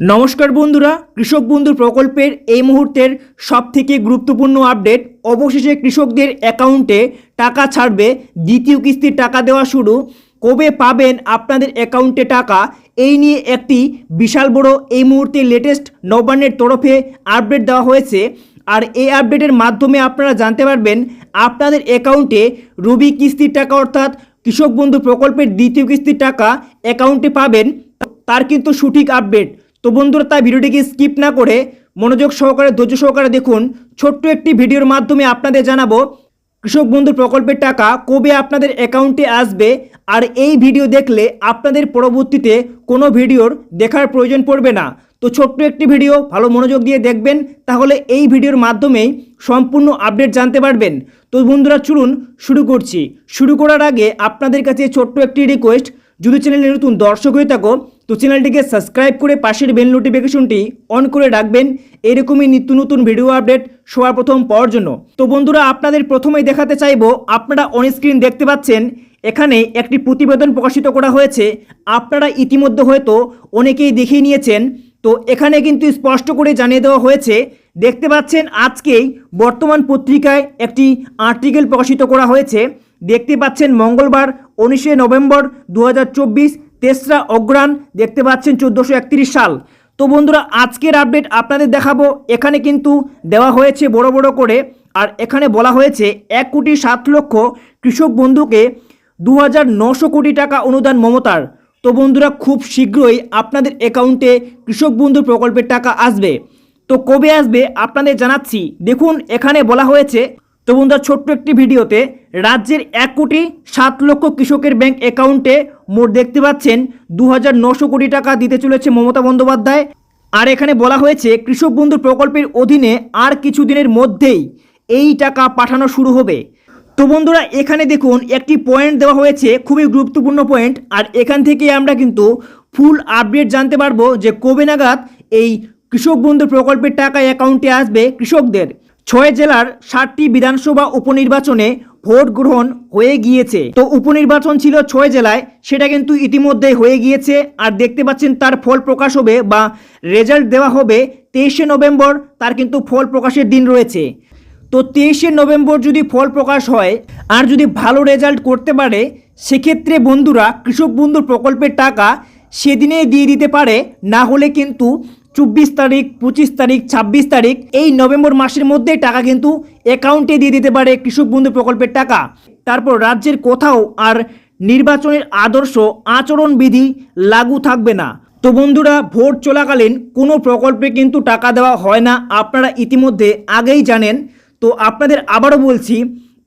নমস্কার বন্ধুরা, কৃষক বন্ধু প্রকল্পের এই মুহূর্তের সবথেকে গুরুত্বপূর্ণ আপডেট। অবশেষে কৃষকদের অ্যাকাউন্টে টাকা ছাড়বে, দ্বিতীয় কিস্তির টাকা দেওয়া শুরু। কবে পাবেন আপনাদের অ্যাকাউন্টে টাকা? এই নিয়ে একটি বিশাল বড় এই মুহূর্তে লেটেস্ট নবান্নের তরফে আপডেট দেওয়া হয়েছে। আর এই আপডেটের মাধ্যমে আপনারা জানতে পারবেন, আপনাদের অ্যাকাউন্টে রবি কিস্তির টাকা অর্থাৎ কৃষক বন্ধু প্রকল্পের দ্বিতীয় কিস্তির টাকা অ্যাকাউন্টে পাবেন। তার কিন্তু সঠিক আপডেট তো বন্ধুরা, তাই ভিডিওটিকে স্কিপ না করে মনোযোগ সহকারে, ধৈর্য সহকারে দেখুন। ছোট্ট একটি ভিডিওর মাধ্যমে আপনাদের জানাব, কৃষক বন্ধু প্রকল্পের টাকা কবে আপনাদের অ্যাকাউন্টে আসবে, আর এই ভিডিও দেখলে আপনাদের পরবর্তীতে কোনো ভিডিওর দেখার প্রয়োজন পড়বে না। তো ছোট্ট একটি ভিডিও, ভালো মনোযোগ দিয়ে দেখবেন, তাহলে এই ভিডিওর মাধ্যমেই সম্পূর্ণ আপডেট জানতে পারবেন। তো বন্ধুরা, চলুন শুরু করছি। শুরু করার আগে আপনাদের কাছে ছোট্ট একটি রিকোয়েস্ট যদি চ্যানেলে নতুন দর্শক হয়ে থাকো তো চ্যানেলটিকে সাবস্ক্রাইব করে পাশের বেল নোটিফিকেশনটি অন করে রাখবেন। এরকমই নিত্য নতুন ভিডিও আপডেট সবার প্রথম পাওয়ার জন্য। তো বন্ধুরা, আপনাদের প্রথমেই দেখাতে চাইব, আপনারা অন স্ক্রিন দেখতে পাচ্ছেন, এখানে একটি প্রতিবেদন প্রকাশিত করা হয়েছে। আপনারা ইতিমধ্যে হয়তো অনেকেই দেখিয়ে নিয়েছেন। তো এখানে কিন্তু স্পষ্ট করে জানিয়ে দেওয়া হয়েছে, দেখতে পাচ্ছেন আজকেই বর্তমান পত্রিকায় একটি আর্টিকেল প্রকাশিত করা হয়েছে। দেখতে পাচ্ছেন মঙ্গলবার, উনিশে নভেম্বর দু হাজার চব্বিশ তেসরা অগ্রাণ দেখতে পাচ্ছেন চোদ্দোশো সাল। তো বন্ধুরা, আজকের আপডেট আপনাদের দেখাবো। এখানে কিন্তু দেওয়া হয়েছে বড় বড় করে, আর এখানে বলা হয়েছে এক কোটি সাত লক্ষ কৃষক বন্ধুকে দু কোটি টাকা অনুদান মমতার। তো বন্ধুরা, খুব শীঘ্রই আপনাদের অ্যাকাউন্টে কৃষক বন্ধু প্রকল্পের টাকা আসবে। তো কবে আসবে আপনাদের জানাচ্ছি। দেখুন, এখানে বলা হয়েছে তো বন্ধুরা, ছোট্ট একটি ভিডিওতে রাজ্যের এক কোটি সাত লক্ষ কৃষকের ব্যাংক অ্যাকাউন্টে মোট দেখতে পাচ্ছেন দু হাজার নশো কোটি টাকা দিতে চলেছে মমতা বন্দ্যোপাধ্যায়। আর এখানে বলা হয়েছে, কৃষক বন্ধু প্রকল্পের অধীনে আর কিছুদিনের মধ্যেই এই টাকা পাঠানো শুরু হবে। তো বন্ধুরা, এখানে দেখুন, একটি পয়েন্ট দেওয়া হয়েছে, খুবই গুরুত্বপূর্ণ পয়েন্ট। আর এখান থেকে আমরা কিন্তু ফুল আপডেট জানতে পারব যে কবে নাগাদ এই কৃষক বন্ধু প্রকল্পের টাকা অ্যাকাউন্টে আসবে কৃষকদের। ছয় জেলার ষাটটি বিধানসভা উপনির্বাচনে ভোট গ্রহণ হয়ে গিয়েছে। তো উপনির্বাচন ছিল ছয় জেলায়, সেটা কিন্তু ইতিমধ্যে হয়ে গিয়েছে। আর দেখতে পাচ্ছেন, তার ফল প্রকাশ হবে বা রেজাল্ট দেওয়া হবে তেইশে নভেম্বর, তার কিন্তু ফল প্রকাশের দিন রয়েছে। তো তেইশে নভেম্বর যদি ফল প্রকাশ হয়, আর যদি ভালো রেজাল্ট করতে পারে, সেক্ষেত্রে বন্ধুরা, কৃষক বন্ধুর প্রকল্পের টাকা সেদিনেই দিয়ে দিতে পারে। না হলে কিন্তু চব্বিশ তারিখ, পঁচিশ তারিখ, ছাব্বিশ তারিখ, এই নভেম্বর মাসের মধ্যে টাকা কিন্তু অ্যাকাউন্টে দিয়ে দিতে পারে কৃষক বন্ধু প্রকল্পের টাকা। তারপর রাজ্যের কোথাও আর নির্বাচনের আদর্শ আচরণবিধি লাগু থাকবে না। তো বন্ধুরা, ভোট চলাকালীন কোনো প্রকল্পে কিন্তু টাকা দেওয়া হয় না। আপনারা ইতিমধ্যে আগেই জানেন। তো আপনাদের আবারও বলছি,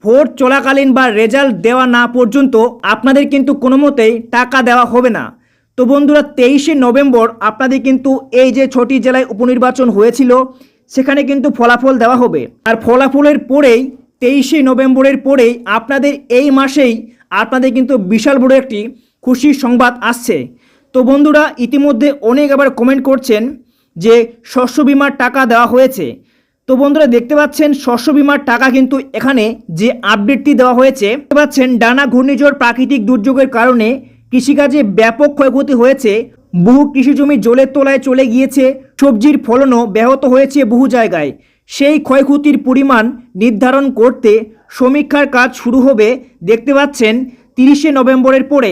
ভোট চলাকালীন বা রেজাল্ট দেওয়া না পর্যন্ত আপনাদের কিন্তু কোনো মতেই টাকা দেওয়া হবে না। তো বন্ধুরা, তেইশে নভেম্বর আপনাদের কিন্তু এই যে ছটি জেলায় উপনির্বাচন হয়েছিল, সেখানে কিন্তু ফলাফল দেওয়া হবে। আর ফলাফলের পরেই, তেইশে নভেম্বরের পরেই আপনাদের এই মাসেই আপনাদের কিন্তু বিশাল বড় একটি খুশির সংবাদ আসছে। তো বন্ধুরা, ইতিমধ্যে অনেক আবার কমেন্ট করছেন যে শস্য বিমার টাকা দেওয়া হয়েছে। তো বন্ধুরা, দেখতে পাচ্ছেন, শস্য বিমার টাকা কিন্তু এখানে যে আপডেটটি দেওয়া হয়েছে, দেখতে পাচ্ছেন, ডানা ঘূর্ণিঝড় প্রাকৃতিক দুর্যোগের কারণে কৃষিকাজে ব্যাপক ক্ষয়ক্ষতি হয়েছে। বহু কৃষি জমি জলের তলায় চলে গিয়েছে। সবজির ফলনও ব্যাহত হয়েছে বহু জায়গায়। সেই ক্ষয়ক্ষতির পরিমাণ নির্ধারণ করতে সমীক্ষার কাজ শুরু হবে, দেখতে পাচ্ছেন, তিরিশে নভেম্বরের পরে।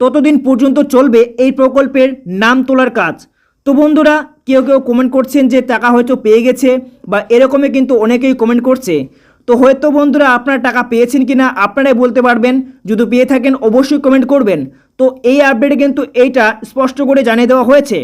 ততদিন পর্যন্ত চলবে এই প্রকল্পের নাম তোলার কাজ। তো বন্ধুরা, কেউ কেউ কমেন্ট করছেন যে টাকা হয়তো পেয়ে গেছে বা এরকমই কিন্তু অনেকেই কমেন্ট করছে। তো হয়তো বন্ধুরা আপনার টাকা পেয়েছেন কি না আপনারাই বলতে পারবেন। যদি পেয়ে থাকেন অবশ্যই কমেন্ট করবেন। তো এই আপডেটে কিন্তু এইটা স্পষ্ট করে জানিয়ে দেওয়া হয়েছে।